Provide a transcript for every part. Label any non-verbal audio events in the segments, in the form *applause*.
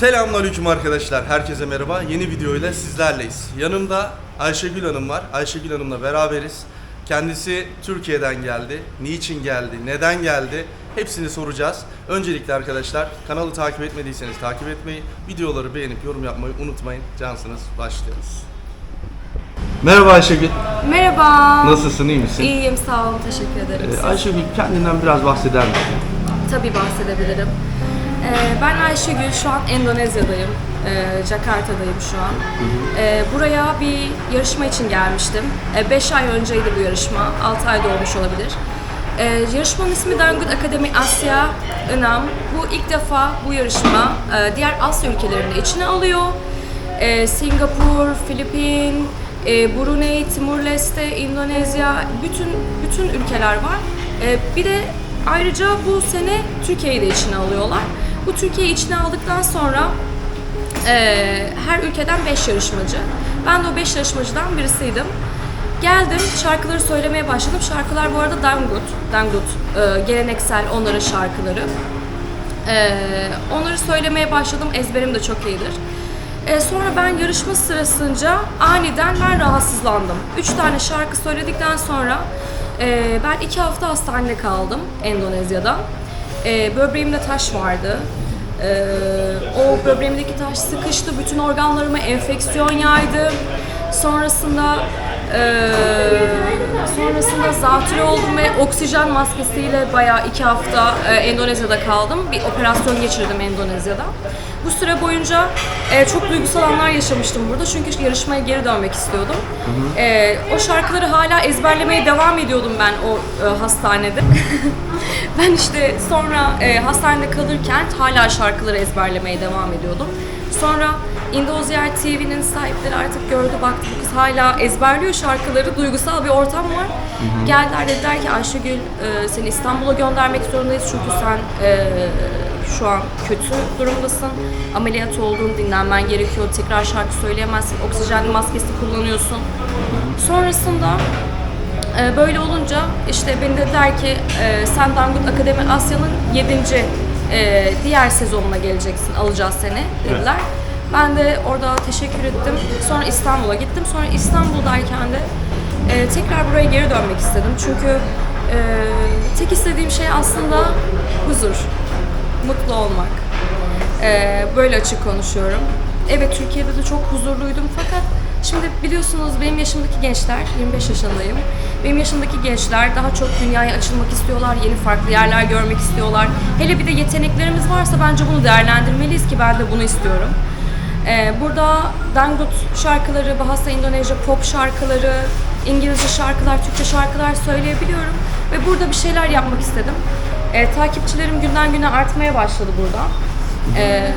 Selamünaleyküm arkadaşlar. Herkese merhaba. Yeni videoyla sizlerleyiz. Yanımda Ayşegül Hanım var. Ayşegül Hanım'la beraberiz. Kendisi Türkiye'den geldi. Niçin geldi? Neden geldi? Hepsini soracağız. Öncelikle arkadaşlar kanalı takip etmediyseniz takip etmeyi, videoları beğenip yorum yapmayı unutmayın. Cansınız. Başlıyoruz. Merhaba Ayşegül. Merhaba. Nasılsın? iyi misin? İyiyim, sağ olun. Teşekkür ederim. Ee? Ayşegül kendinden biraz bahseder misin? Tabii bahsedebilirim. Ee, ben Ayşegül, şu an Endonezya'dayım. Ee, Jakarta'dayım şu an. Ee, buraya bir yarışma için gelmiştim. 5 ay önceydi bu yarışma, 6 ayda olmuş olabilir. Yarışmanın ismi Dangut Akademi Asya Inam. Bu ilk defa bu yarışma e, diğer Asya ülkelerini içine alıyor. Singapur, Filipin, e, Brunei, Timur-Leste, Endonezya, bütün bütün ülkeler var. Bir de ayrıca bu sene Türkiye'yi de içine alıyorlar. Bu Türkiye'yi içine aldıktan sonra e, her ülkeden 5 yarışmacı. Ben de o 5 yarışmacıdan birisiydim. Geldim, şarkıları söylemeye başladım. Şarkılar bu arada Dangut, Dangut, e, geleneksel onların şarkıları. Ee, onları söylemeye başladım. Ezberim de çok iyidir. Ee, sonra ben yarışma sırasınca aniden ben rahatsızlandım. Üç tane şarkı söyledikten sonra e, ben iki hafta hastanede kaldım Endonezya'da. Ee, böbreğimde taş vardı. Ee, o böbreğimdeki taş sıkıştı, bütün organlarıma enfeksiyon yaydı. Sonrasında e, sonrasında zatürre oldum ve oksijen maskesiyle bayağı iki hafta e, Endonezya'da kaldım. Bir operasyon geçirdim Endonezya'da. Bu süre boyunca e, çok duygusal anlar yaşamıştım burada çünkü yarışmaya geri dönmek istiyordum. E, o şarkıları hala ezberlemeye devam ediyordum ben o e, hastanede. *laughs* ben işte sonra e, hastanede kalırken hala şarkıları ezberlemeye devam ediyordum. Sonra Indonesia TV'nin sahipleri artık gördü baktı bu kız hala ezberliyor şarkıları, duygusal bir ortam var. Geldiler dediler ki Ayşegül e, seni İstanbul'a göndermek zorundayız çünkü sen e, şu an kötü durumdasın. Ameliyat oldun, dinlenmen gerekiyor, tekrar şarkı söyleyemezsin, oksijenli maskesi kullanıyorsun. Sonrasında e, böyle olunca işte beni dediler ki e, sen Dangut Akademi Asya'nın 7. e, diğer sezonuna geleceksin, alacağız seni dediler. Ben de orada teşekkür ettim. Sonra İstanbul'a gittim. Sonra İstanbul'dayken de e, tekrar buraya geri dönmek istedim. Çünkü e, tek istediğim şey aslında huzur, mutlu olmak. E, böyle açık konuşuyorum. Evet Türkiye'de de çok huzurluydum fakat şimdi biliyorsunuz benim yaşımdaki gençler, 25 yaşındayım. Benim yaşımdaki gençler daha çok dünyaya açılmak istiyorlar, yeni farklı yerler görmek istiyorlar. Hele bir de yeteneklerimiz varsa bence bunu değerlendirmeliyiz ki ben de bunu istiyorum. Ee, burada Dangut şarkıları, Bahasa İndonezya pop şarkıları, İngilizce şarkılar, Türkçe şarkılar söyleyebiliyorum. Ve burada bir şeyler yapmak istedim. Ee, takipçilerim günden güne artmaya başladı burada. Ee,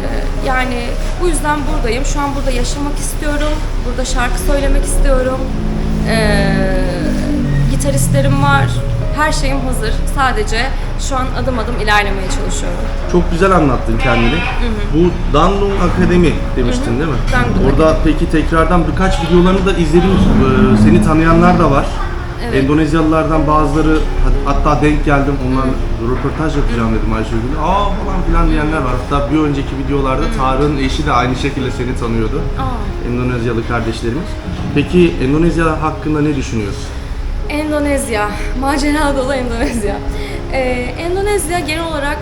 yani bu yüzden buradayım. Şu an burada yaşamak istiyorum. Burada şarkı söylemek istiyorum. Ee, gitaristlerim var. Her şeyim hazır. Sadece şu an adım adım ilerlemeye çalışıyorum. Çok güzel anlattın kendini. Bu Danlong Akademi demiştin değil mi? Danlong Orada peki tekrardan birkaç videolarını da izledim. Ee, Seni tanıyanlar da var. Evet. Endonezyalılardan bazıları hat- hatta denk geldim onlarla röportaj yapacağım dedim Ayşegül'e. Aa falan filan diyenler var. Hatta bir önceki videolarda Tarık'ın eşi de aynı şekilde seni tanıyordu. Aa. Endonezyalı kardeşlerimiz. Peki Endonezya hakkında ne düşünüyorsun? Endonezya, macera dolu Endonezya. Ee, Endonezya genel olarak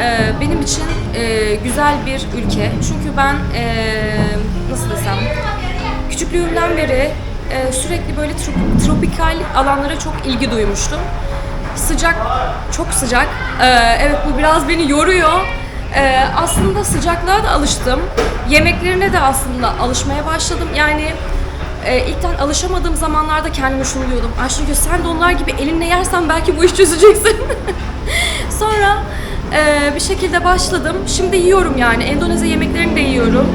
e, benim için e, güzel bir ülke. Çünkü ben e, nasıl desem küçüklüğümden beri e, sürekli böyle trop- tropikal alanlara çok ilgi duymuştum. Sıcak, çok sıcak. Ee, evet bu biraz beni yoruyor. Ee, aslında sıcaklığa da alıştım. Yemeklerine de aslında alışmaya başladım. Yani e, ilkten alışamadığım zamanlarda kendime şunu diyordum. Ayşegül sen de onlar gibi elinle yersen belki bu işi çözeceksin. *laughs* Sonra e, bir şekilde başladım. Şimdi yiyorum yani. Endonezya yemeklerini de yiyorum.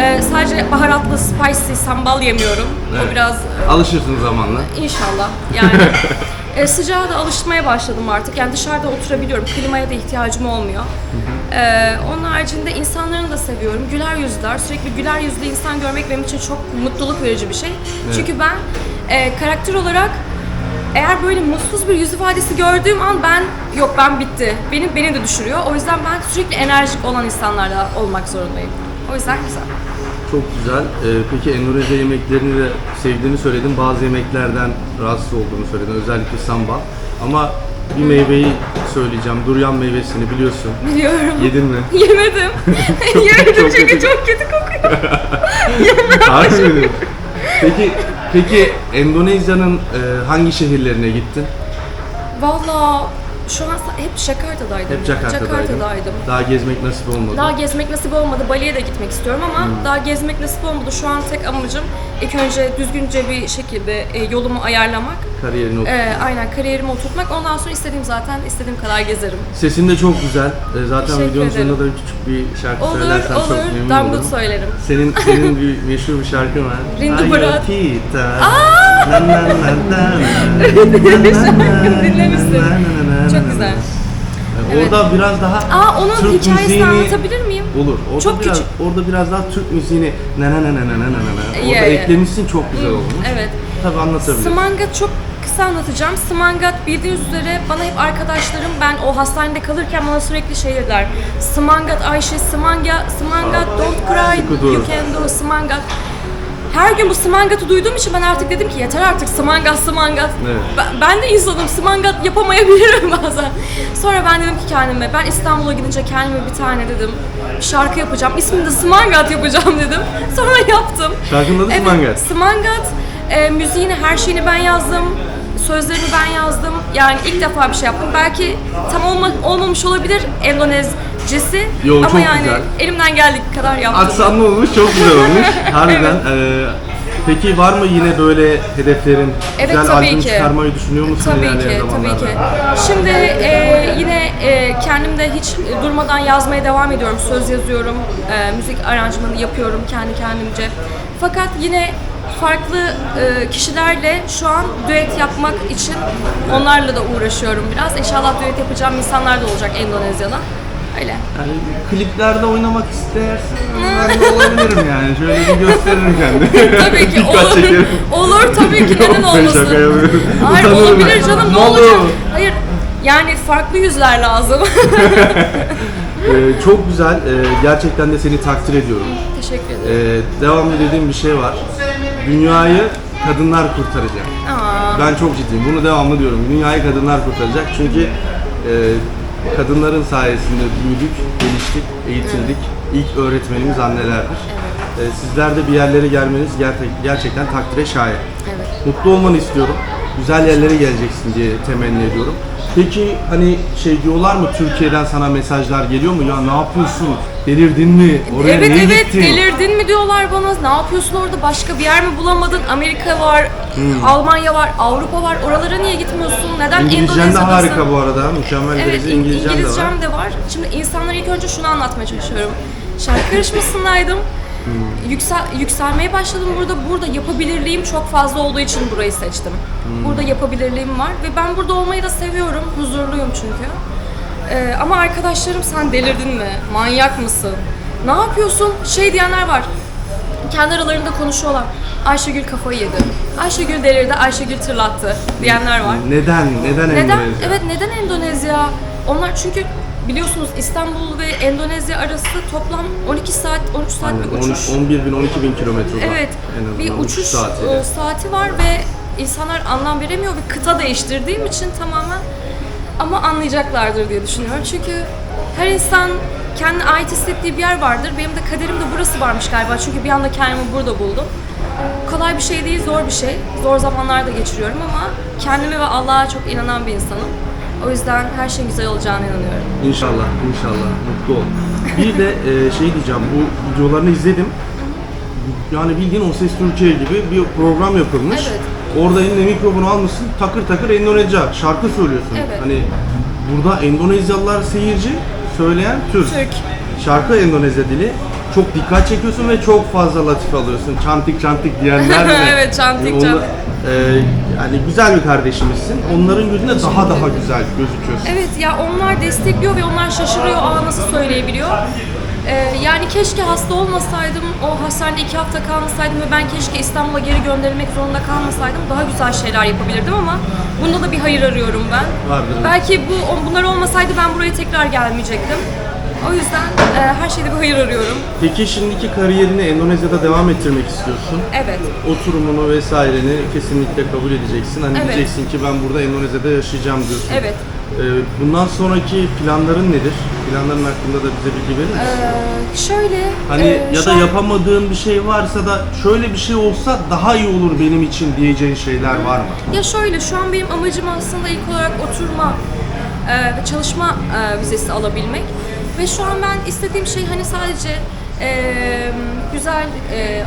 E, sadece baharatlı, spicy sambal yemiyorum. Evet. O biraz e, Alışırsın zamanla. İnşallah yani. e, sıcağa da alışmaya başladım artık. Yani dışarıda oturabiliyorum. Klimaya da ihtiyacım olmuyor. E, onun haricinde insanlarını da seviyorum. Güler yüzler. Sürekli güler yüzlü insan görmek benim için çok mutluluk verici bir şey. Çünkü ben e, karakter olarak eğer böyle mutsuz bir yüz ifadesi gördüğüm an ben yok ben bitti. Beni beni de düşürüyor. O yüzden ben sürekli enerjik olan insanlarla olmak zorundayım. O yüzden güzel. Çok güzel. Ee, peki Endonezya yemeklerini de sevdiğini söyledin. Bazı yemeklerden rahatsız olduğunu söyledin. Özellikle samba. Ama bir meyveyi söyleyeceğim. Duryan meyvesini biliyorsun. Biliyorum. Yedin mi? *laughs* Yemedim. *laughs* *laughs* Yemedim çok çünkü kötü. çok kötü kokuyor. Harbi mi? Peki, peki Endonezya'nın e, hangi şehirlerine gittin? Valla şu an hep Jakarta'daydım. Hep Jakarta'daydın. Jakarta'daydım. Daha gezmek nasip olmadı. Daha gezmek nasip olmadı. Bali'ye de gitmek istiyorum ama Hmm. daha gezmek nasip olmadı. Şu an tek amacım ilk önce düzgünce bir şekilde e, yolumu ayarlamak. Kariyerini otur. E, aynen kariyerimi oturtmak. Ondan sonra istediğim zaten istediğim kadar gezerim. Sesin de çok güzel. E, zaten Teşekkür videonun ederim. sonunda da küçük bir şarkı Olur, söylersen çok olur. memnun Damgut olurum. söylerim. Senin senin bir meşhur bir şarkın var. Ayo Brat. Na. Dinlemişsin. Çok güzel. Evet. Orada biraz daha Aa onun Türk hikayesini müziğini... anlatabilir miyim? Olur. Orada çok biraz, küçük. Orada biraz daha Türk müziğini ne ne ne ne ne ne ne ne orada yeah, eklemişsin yeah. çok güzel olmuş. Evet. Tabii anlatabilirim. Smanga çok kısa anlatacağım. Smangat bildiğiniz üzere bana hep arkadaşlarım ben o hastanede kalırken bana sürekli şey dediler. Smangat Ayşe, Smanga, Smangat don't cry, you can do Smangat. Her gün bu Smangat'ı duyduğum için ben artık dedim ki yeter artık Smangat, Smangat. Evet. Ben, ben de insanım, Smangat yapamayabilirim *laughs* bazen. Sonra ben dedim ki kendime, ben İstanbul'a gidince kendime bir tane dedim şarkı yapacağım. İsmini de Smangat yapacağım *laughs* dedim. Sonra yaptım. Şarkının adı Evet, Smangat. Smangat e, müziğini, her şeyini ben yazdım. Sözlerini ben yazdım. Yani ilk defa bir şey yaptım. Belki tam olma, olmamış olabilir Endonezcesi. Yo, Ama çok yani güzel. elimden geldiği kadar yaptım. Aksanlı olmuş, çok güzel *laughs* olmuş. Harbiden. Ee, peki var mı yine böyle hedeflerin? Evet, Güzel tabii albüm ki. çıkarmayı düşünüyor musun Tabii ilerleyen ki, tabii ki. Şimdi e, yine e, kendim de hiç durmadan yazmaya devam ediyorum. Söz yazıyorum, e, müzik aranjmanı yapıyorum kendi kendimce. Fakat yine farklı e, kişilerle şu an düet yapmak için onlarla da uğraşıyorum biraz. İnşallah düet yapacağım insanlar da olacak Endonezya'da. Öyle. Yani kliplerde oynamak istersen ben de olabilirim yani. Şöyle bir gösteririm kendimi. Tabii ki *laughs* Dikkat olur. çekerim. Olur tabii ki neden *laughs* olmasın? şaka yapıyorum. Hayır Utanırım olabilir ben. canım ne Ne olur? olacak? Hayır yani farklı yüzler lazım. *laughs* Ee, çok güzel. Ee, gerçekten de seni takdir ediyorum. Teşekkür ederim. Ee, devamlı dediğim bir şey var. Dünyayı kadınlar kurtaracak. Aa, Ben çok ciddiyim. Bunu devamlı diyorum. Dünyayı kadınlar kurtaracak. Çünkü e, kadınların sayesinde büyüdük, geliştik, eğitildik. İlk öğretmenimiz annelerdir. E, sizler de bir yerlere gelmeniz ger- gerçekten takdire şayan. evet. Mutlu olmanı istiyorum. Güzel yerlere geleceksin diye temenni ediyorum. Peki hani şey diyorlar mı Türkiye'den sana mesajlar geliyor mu? Ya ne yapıyorsun? Delirdin mi? Oraya evet niye evet gittin? delirdin mi diyorlar bana. Ne yapıyorsun orada? Başka bir yer mi bulamadın? Amerika var, Hmm. Almanya var, Avrupa var. Oralara niye gitmiyorsun? Neden İngilizcen de Endonezya'dasın? harika bu arada. Mükemmel Evet, derece İng- İngilizcen de var. İngilizcem de var. Şimdi insanlara ilk önce şunu anlatmaya çalışıyorum. Şarkı yarışmasındaydım. Yüksel, yükselmeye başladım burada. Burada yapabilirliğim çok fazla olduğu için burayı seçtim. Hmm. Burada yapabilirliğim var ve ben burada olmayı da seviyorum. Huzurluyum çünkü. Ee, ama arkadaşlarım sen delirdin mi? Manyak mısın? Ne yapıyorsun? Şey diyenler var. Kendi aralarında konuşuyorlar. Ayşegül kafayı yedi. Ayşegül delirdi, Ayşegül tırlattı diyenler var. Neden? Neden, Neden? Endonezya? Evet neden Endonezya? Onlar çünkü biliyorsunuz İstanbul ve Endonezya arası toplam 12 saat, 13 saat Aynen, bir uçuş. 11 bin, 12 bin kilometre var. Evet, bir uçuş saatiyle. e, saati var ve insanlar anlam veremiyor ve kıta değiştirdiğim için tamamen ama anlayacaklardır diye düşünüyorum. Çünkü her insan kendine ait hissettiği bir yer vardır. Benim de kaderimde burası varmış galiba. Çünkü bir anda kendimi burada buldum. Kolay bir şey değil, zor bir şey. Zor zamanlar da geçiriyorum ama kendime ve Allah'a çok inanan bir insanım. O yüzden her şeyin güzel olacağına inanıyorum. İnşallah, inşallah. Mutlu ol. Bir de e, şey diyeceğim, bu videolarını izledim. Yani bildiğin O Ses Türkiye gibi bir program yapılmış. Evet. Orada eline mikrofonu almışsın, takır takır Endonezya şarkı söylüyorsun. Evet. Hani burada Endonezyalılar seyirci, söyleyen Türk. Türk. Şarkı Endonezya dili. Çok dikkat çekiyorsun ve çok fazla latife alıyorsun. Çantik çantik diyenler de. *laughs* Evet, çantik, Onlar- çantik. e, yani güzel bir kardeşimizsin. Onların gözünde daha daha güzel gözüküyorsun. Evet ya onlar destekliyor ve onlar şaşırıyor. Aa nasıl söyleyebiliyor? Ee, yani keşke hasta olmasaydım, o hastanede iki hafta kalmasaydım ve ben keşke İstanbul'a geri gönderilmek zorunda kalmasaydım daha güzel şeyler yapabilirdim ama bunda da bir hayır arıyorum ben. Vardır. Belki bu bunlar olmasaydı ben buraya tekrar gelmeyecektim. O yüzden e, her şeyde bir hayır arıyorum. Peki şimdiki kariyerini Endonezya'da devam ettirmek istiyorsun. Evet. Oturumunu vesaireni kesinlikle kabul edeceksin. Hani Evet. diyeceksin ki ben burada Endonezya'da yaşayacağım diyorsun. Evet. Ee, bundan sonraki planların nedir? Planların hakkında da bize bilgi verir misin? Ee, şöyle Hani e, ya şu da an- yapamadığın bir şey varsa da şöyle bir şey olsa daha iyi olur benim için diyeceğin şeyler var mı? Ya şöyle, şu an benim amacım aslında ilk olarak oturma e, ve çalışma e, vizesi alabilmek. Ve şu an ben istediğim şey hani sadece e, güzel e,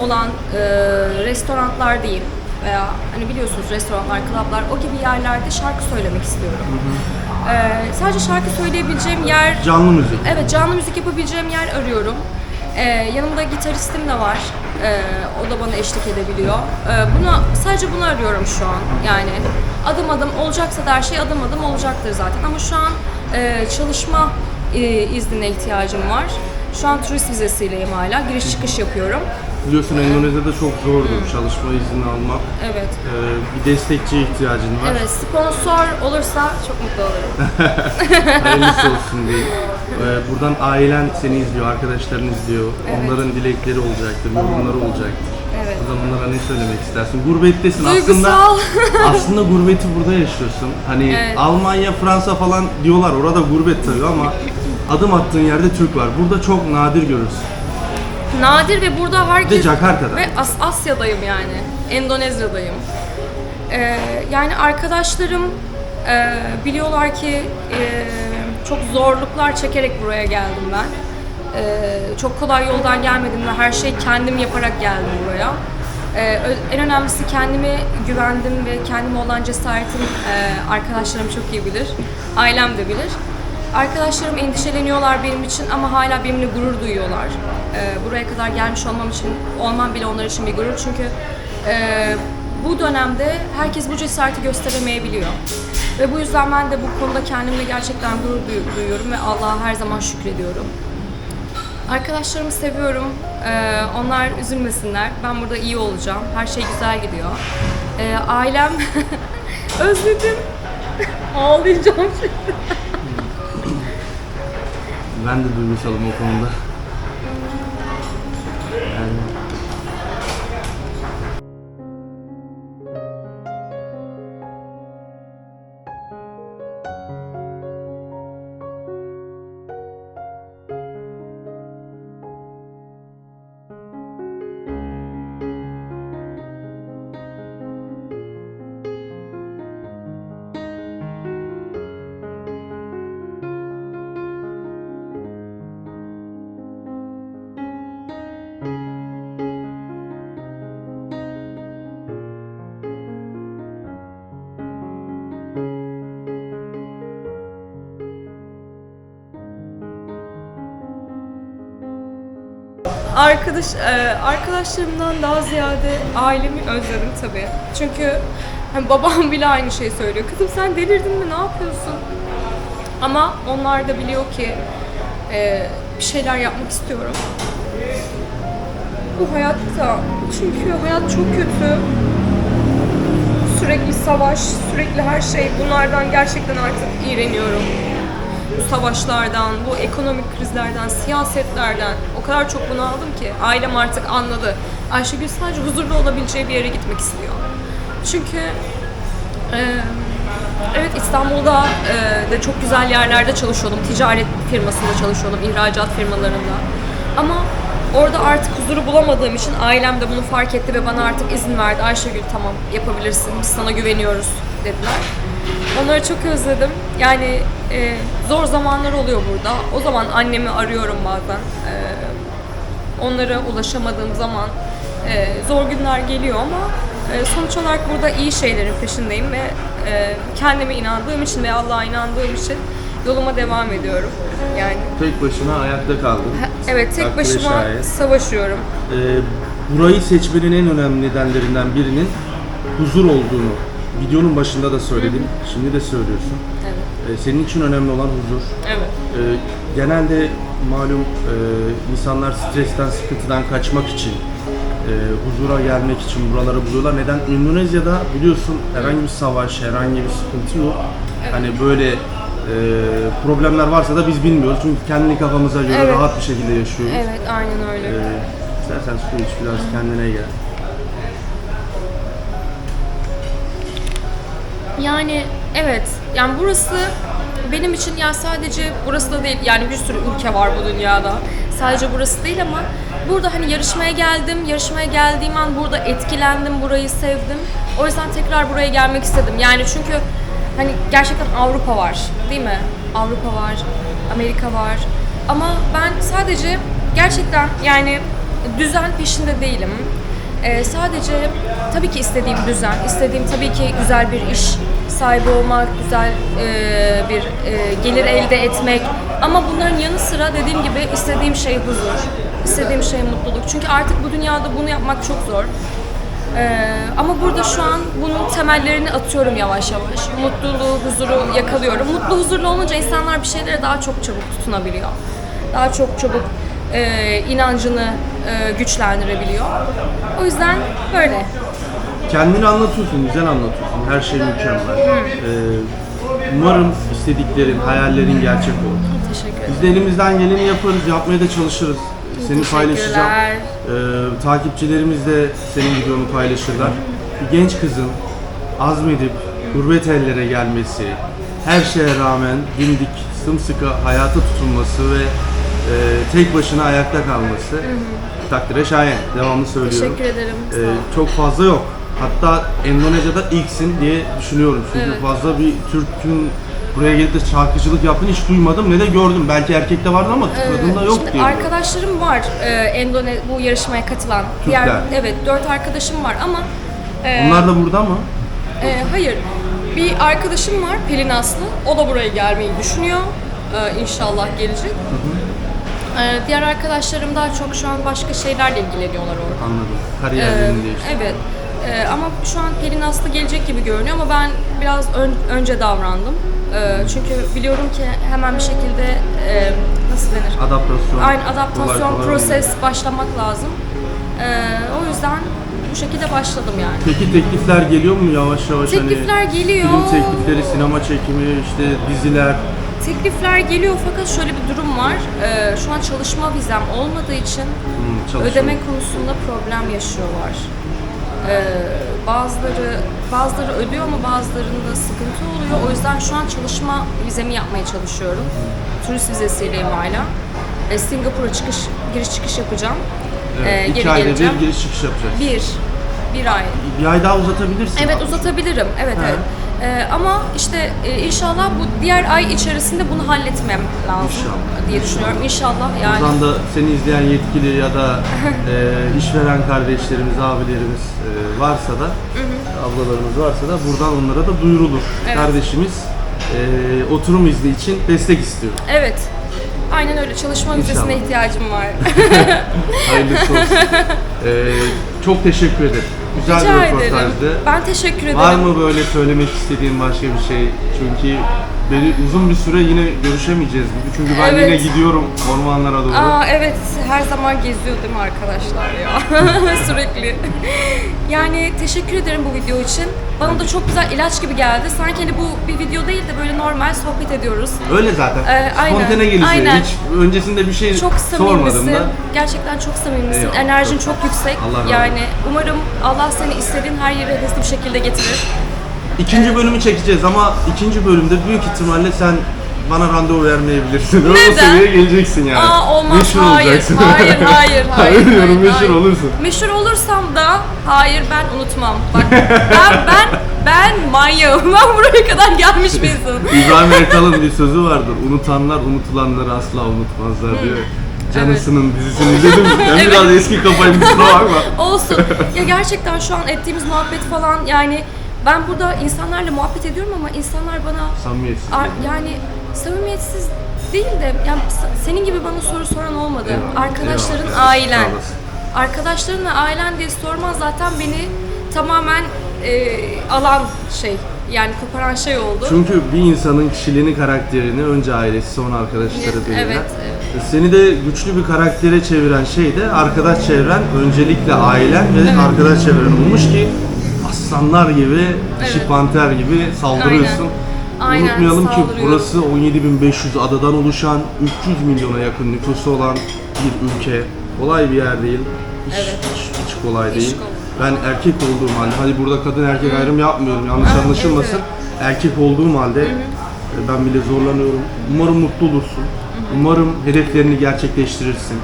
olan e, restoranlar diyeyim veya hani biliyorsunuz restoranlar, klaplar o gibi yerlerde şarkı söylemek istiyorum. E, sadece şarkı söyleyebileceğim yer Canlı müzik. Evet, canlı müzik yapabileceğim yer arıyorum. Ee, yanımda gitaristim de var. Ee, o da bana eşlik edebiliyor. Ee, buna sadece bunu arıyorum şu an. Yani adım adım olacaksa da her şey adım adım olacaktır zaten. Ama şu an e, çalışma e, iznine ihtiyacım var. Şu an turist vizesiyleyim hala. Giriş çıkış yapıyorum. Biliyorsun Endonezya'da çok zordur çalışma izni almak. Evet. Ee, bir destekçiye ihtiyacın var. Evet, sponsor olursa çok mutlu olurum. *laughs* Hayırlısı *laughs* olsun diyeyim. Ee, buradan ailen seni izliyor, arkadaşların izliyor. Onların dilekleri olacaktır, yorumları olacaktır. Evet. Buradan onlara ne söylemek istersin? Gurbettesin aslında. Duygusal. *laughs* aslında gurbeti burada yaşıyorsun. Hani Evet. Almanya, Fransa falan diyorlar. Orada gurbet tabii ama adım attığın yerde Türk var. Burada çok nadir görürsün. Nadir ve burada herkes... de Jakarta'da. Ve As- Asya'dayım yani. Endonezya'dayım. Ee, yani arkadaşlarım e, biliyorlar ki e, çok zorluklar çekerek buraya geldim ben. E, çok kolay yoldan gelmedim ve her şeyi kendim yaparak geldim buraya. E, en önemlisi kendime güvendim ve kendime olan cesaretim e, arkadaşlarım çok iyi bilir. Ailem de bilir. Arkadaşlarım endişeleniyorlar benim için ama hala benimle gurur duyuyorlar. Ee, buraya kadar gelmiş olmam için, olmam bile onlar için bir gurur çünkü e, bu dönemde herkes bu cesareti gösteremeyebiliyor. Ve bu yüzden ben de bu konuda kendimle gerçekten gurur duy- duyuyorum ve Allah'a her zaman şükrediyorum. Arkadaşlarımı seviyorum. Ee, onlar üzülmesinler. Ben burada iyi olacağım. Her şey güzel gidiyor. Ee, ailem *laughs* özledim. *laughs* Ağlayacağım şimdi. Ben de duygusalım o konuda. Arkadaş e, arkadaşlarımdan daha ziyade ailemi özledim tabii. Çünkü hani babam bile aynı şeyi söylüyor. Kızım sen delirdin mi? Ne yapıyorsun? Ama onlar da biliyor ki e, bir şeyler yapmak istiyorum. Bu hayatta çünkü hayat çok kötü. Sürekli savaş, sürekli her şey. Bunlardan gerçekten artık iğreniyorum bu savaşlardan, bu ekonomik krizlerden, siyasetlerden kadar çok bunu aldım ki ailem artık anladı. Ayşegül sadece huzurlu olabileceği bir yere gitmek istiyor. Çünkü e, evet İstanbul'da e, de çok güzel yerlerde çalışıyordum. Ticaret firmasında çalışıyordum, ihracat firmalarında. Ama orada artık huzuru bulamadığım için ailem de bunu fark etti ve bana artık izin verdi. Ayşegül tamam yapabilirsin, biz sana güveniyoruz dediler. Onları çok özledim. Yani e, zor zamanlar oluyor burada. O zaman annemi arıyorum bazen. E, onlara ulaşamadığım zaman e, zor günler geliyor ama e, sonuç olarak burada iyi şeylerin peşindeyim ve e, kendime inandığım için ve Allah'a inandığım için yoluma devam ediyorum. Yani tek başına ayakta kaldın. evet tek Takdire başıma şayan. savaşıyorum. Ee, burayı seçmenin en önemli nedenlerinden birinin huzur olduğunu videonun başında da söyledim. Şimdi de söylüyorsun. Evet. Ee, senin için önemli olan huzur. Evet. Ee, genelde malum e, insanlar stresten, sıkıntıdan kaçmak için, e, huzura gelmek için buraları buluyorlar. Neden? Endonezya'da biliyorsun herhangi bir savaş, herhangi bir sıkıntı yok. Hani böyle e, problemler varsa da biz bilmiyoruz. Çünkü kendi kafamıza göre Evet. rahat bir şekilde yaşıyoruz. Evet, aynen öyle. E, istersen su iç biraz kendine gel. Yani evet, yani burası benim için ya sadece burası da değil, yani bir sürü ülke var bu dünyada. Sadece burası değil ama burada hani yarışmaya geldim, yarışmaya geldiğim an burada etkilendim, burayı sevdim. O yüzden tekrar buraya gelmek istedim. Yani çünkü hani gerçekten Avrupa var, değil mi? Avrupa var, Amerika var. Ama ben sadece gerçekten yani düzen peşinde değilim. Ee, sadece tabii ki istediğim düzen, istediğim tabii ki güzel bir iş sahibi olmak, güzel e, bir e, gelir elde etmek. Ama bunların yanı sıra dediğim gibi istediğim şey huzur, istediğim şey mutluluk. Çünkü artık bu dünyada bunu yapmak çok zor. Ee, ama burada şu an bunun temellerini atıyorum yavaş yavaş. Mutluluğu, huzuru yakalıyorum. Mutlu, huzurlu olunca insanlar bir şeylere daha çok çabuk tutunabiliyor. Daha çok çabuk e, inancını e, güçlendirebiliyor. O yüzden böyle. Kendini anlatıyorsun, güzel anlatıyorsun. Her şey mükemmel. Ee, umarım istediklerin, hayallerin gerçek olur. Teşekkür ederim. Biz de elimizden geleni yaparız, yapmaya da çalışırız. Seni paylaşacağım. Ee, takipçilerimiz de senin videonu paylaşırlar. Bir genç kızın azmedip gurbet ellere gelmesi, her şeye rağmen dimdik, sımsıkı hayata tutunması ve e, tek başına ayakta kalması takdire şayan. Devamlı söylüyorum. Teşekkür ederim. Sağ ol. Ee, çok fazla yok. Hatta Endonezya'da ilksin diye düşünüyorum. Çünkü Evet. fazla bir Türk'ün buraya gelip de şarkıcılık yaptığını hiç duymadım ne de gördüm. Belki erkekte vardı ama kadında yok Şimdi diye. arkadaşlarım var e, Endone bu yarışmaya katılan. Türkler. Evet dört arkadaşım var ama e, Onlar da burada mı? e, hayır bir arkadaşım var Pelin Aslı. O da buraya gelmeyi düşünüyor. E, inşallah gelecek. E, diğer arkadaşlarım daha çok şu an başka şeylerle ilgileniyorlar orada. Anladım. Ee, Kariyerlerini değiştirdi. evet. Ee, ama şu an Pelin Aslı gelecek gibi görünüyor ama ben biraz ön- önce davrandım. Ee, çünkü biliyorum ki hemen bir şekilde e, nasıl denir? Adaptasyon. Aynı kolay adaptasyon, kolay proses olmuyor. başlamak lazım. Ee, o yüzden bu şekilde başladım yani. Peki teklifler geliyor mu yavaş yavaş? Teklifler hani, geliyor. Film teklifleri, sinema çekimi, işte diziler. Teklifler geliyor fakat şöyle bir durum var. Ee, şu an çalışma vizem olmadığı için Hmm, ödeme konusunda problem yaşıyorlar. Ee, bazıları bazıları ödüyor ama bazılarında sıkıntı oluyor. O yüzden şu an çalışma vizemi yapmaya çalışıyorum. Turist vizesiyleyim hala. Ee, Singapur'a çıkış giriş çıkış yapacağım. Evet, Ee, iki geri ayda geleceğim. bir giriş çıkış yapacaksın. Bir, bir ay. Bir ay daha uzatabilirsin. Evet uzatabilirim. Evet He. evet. Ee, ama işte e, inşallah bu diğer ay içerisinde bunu halletmem lazım İnşallah. diye düşünüyorum. İnşallah yani. Buradan da seni izleyen yetkili ya da e, *laughs* işveren kardeşlerimiz, abilerimiz e, varsa da, ablalarımız varsa da buradan onlara da duyurulur. Evet. Kardeşimiz e, oturum izni için destek istiyor. Evet. Aynen öyle. Çalışma vizesine İnşallah. ihtiyacım var. *laughs* Hayırlısı olsun. *laughs* E, çok teşekkür ederim. Güzel Rica bir ederim. röportajdı. Ben teşekkür ederim. Var mı böyle söylemek istediğin başka bir şey? Çünkü beni uzun bir süre yine görüşemeyeceğiz gibi. Çünkü ben Evet. yine gidiyorum ormanlara doğru. Aa evet her zaman geziyor değil mi arkadaşlar ya *laughs* sürekli. Yani teşekkür ederim bu video için. Bana da çok güzel ilaç gibi geldi. Sanki hani bu bir video değil de böyle normal sohbet ediyoruz. Öyle zaten. Ee, aynen, Spontane gelişiyor. aynen. Hiç öncesinde bir şey Çok sormadım samimisin. da. Gerçekten çok samimisin. Eyvallah. Enerjin çok yüksek. Allah razı olsun. yani umarım Allah seni istediğin her yere hızlı bir şekilde getirir. İkinci bölümü çekeceğiz ama ikinci bölümde büyük ihtimalle sen bana randevu vermeyebilirsin. Öyle *laughs* o Neden? seviyeye geleceksin yani. Aa olmaz. Meşhur hayır, olacaksın. hayır, hayır, hayır. *laughs* Hayır diyorum, hayır, meşhur hayır. olursun. Meşhur olursam da hayır ben unutmam. *laughs* Bak ben ben ben manyağım. Ben buraya kadar gelmiş bir insanım. İbrahim Erkal'ın bir sözü vardır. Unutanlar unutulanları asla unutmazlar diyor. Canısının dizisini izledim. Ben Evet. biraz eski kafayım kusura bakma. Olsun. Ya gerçekten şu an ettiğimiz muhabbet falan yani ben burada insanlarla muhabbet ediyorum ama insanlar bana Samimiyetsiz. Ar- yani samimiyetsiz değil de yani senin gibi bana soru soran olmadı. Eyvallah, Arkadaşların, eyvallah. ailen. Sağ olasın. Arkadaşların ve ailen diye sorman zaten beni tamamen e, alan şey. yani koparan şey oldu. Çünkü bir insanın kişiliğini, karakterini önce ailesi sonra arkadaşları belirler. Evet, Seni de güçlü bir karaktere çeviren şey de arkadaş çevren, öncelikle ailen ve arkadaş çevren olmuş ki aslanlar gibi, dişi Evet. panter gibi saldırıyorsun. Aynen. Aynen, Unutmayalım ki burası 17.500 adadan oluşan 300 milyona yakın nüfusu olan bir ülke. Kolay bir yer değil. Hiç, Evet. hiç, hiç kolay değil. kolay. Ben erkek olduğum halde, hadi burada kadın erkek ayrım yapmıyorum yanlış Ah, anlaşılmasın. evet, Erkek olduğum halde e, ben bile zorlanıyorum. Umarım mutlu olursun. Umarım hedeflerini gerçekleştirirsin.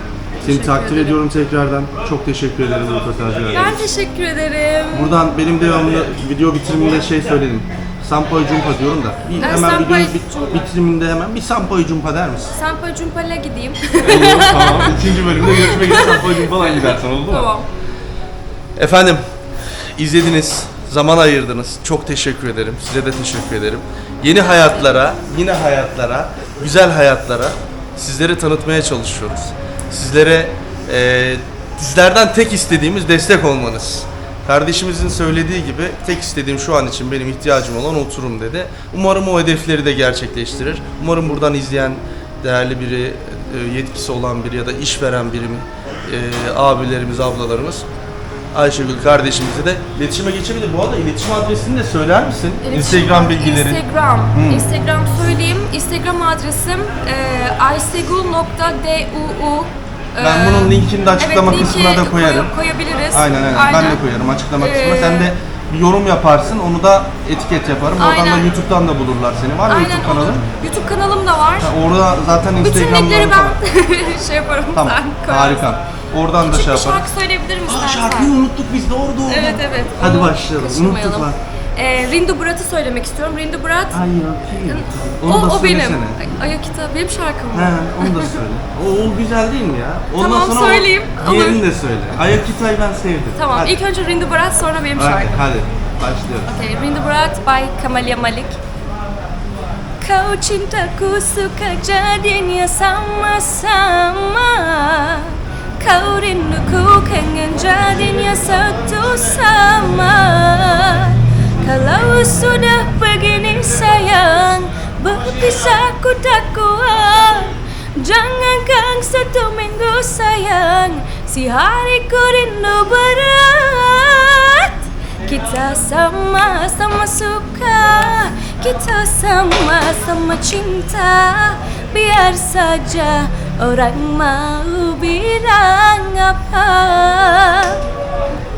Seni takdir ederim. ediyorum tekrardan. Çok teşekkür ederim bu röportajı verdiğin Ben için. teşekkür ederim. Buradan benim devamlı video bitiriminde şey söyledim. Sampoy Cumpa diyorum da. Bir, Ha, hemen Sampoy videonun bit- Cumpa. hemen bir Sampoy Cumpa der misin? Sampa Cumpal'a gideyim. *laughs* Olur tamam. İkinci bölümde görüşmek üzere Sampoy Cumpa'dan gidersen oldu mu? tamam. Efendim, izlediniz, zaman ayırdınız. Çok teşekkür ederim. Size de teşekkür ederim. Yeni hayatlara, yine hayatlara, güzel hayatlara sizleri tanıtmaya çalışıyoruz. Sizlere e, sizlerden tek istediğimiz destek olmanız. Kardeşimizin söylediği gibi tek istediğim şu an için benim ihtiyacım olan oturum dedi. Umarım o hedefleri de gerçekleştirir. Umarım buradan izleyen değerli biri, e, yetkisi olan biri ya da işveren biri mi, e, abilerimiz, ablalarımız Ayşegül kardeşimize de iletişime geçebilir. Bu arada iletişim adresini de söyler misin? İletişim- Instagram bilgileri. Instagram. Instagram söyleyeyim. Instagram adresim e, aysegul.duu. E, Ben bunun linkini de açıklama evet, kısmına da koyarım. koy- koyabiliriz. Aynen aynen. Ben de koyarım açıklama kısmına. Ee, Sen de bir yorum yaparsın. Onu da etiket yaparım. Oradan Aynen. da YouTube'dan da bulurlar seni. Var mı Aynen YouTube kanalın? YouTube kanalım da var. Ha, Orada zaten Bütün Instagram'dan linkleri ben *laughs* şey yaparım. Tamam. Harika. Oradan da Küçük şey bir yaparım. şarkı söyleyebilirim Aa, istersen. şarkıyı unuttuk biz doğru doğru. Evet evet. Hadi onu başlayalım. kaçırmayalım. Unuttuk lan. Ee, Rindu Brat'ı söylemek istiyorum. Rindu Brat Ay yok. o, Onu da o benim. söylesene. Ay- Ayakita benim şarkım. He, onu da söyle. *laughs* O, o güzel değil mi ya? Ondan Tamam, sonra o söyleyeyim. Diğerini Olur. de söyle. Ayakita'yı ben sevdim. Tamam Hadi. ilk önce Rindu Brat sonra benim Hadi, şarkım. hadi. Başlıyoruz. Okay, Rindu Berat by Kamalia Malik. Kau cintaku suka jadinya sama-sama Kau rinduku kangen jadinya satu sama. Kalau sudah begini sayang Berpisah ku tak kuat. Jangan kang satu minggu sayang Si hariku rindu berat. Kita sama-sama suka Kita sama-sama cinta. Biar saja orang mau bilang apa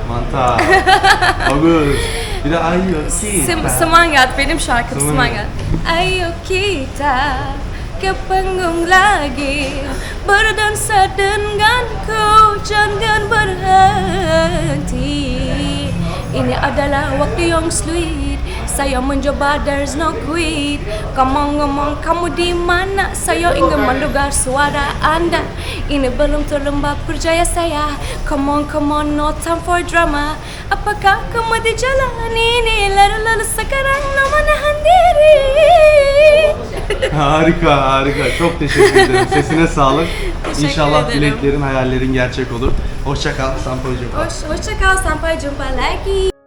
Mantap. *laughs* Bagus. Bir de ay yok ki. Sem- Semangat, benim şarkım Semangat. Ayo kita ke panggung lagi Berdansa denganku Jangan berhenti Ini adalah waktu yang sweet Saya mencoba there's no quit Kamu ngomong kamu di mana Saya ingin mendengar suara anda Ini belum terlembab percaya saya Come on come on no time for drama Apakah kamu di jalan ini Lalu-lalu sekarang no menahan diri Harika harika. Çok teşekkür ederim. Sesine sağlık. Teşekkür İnşallah ederim. dileklerin, hayallerin gerçek olur. Hoşça kal Sampocuğum. Hoş, hoşça kal sampai jumpa lagi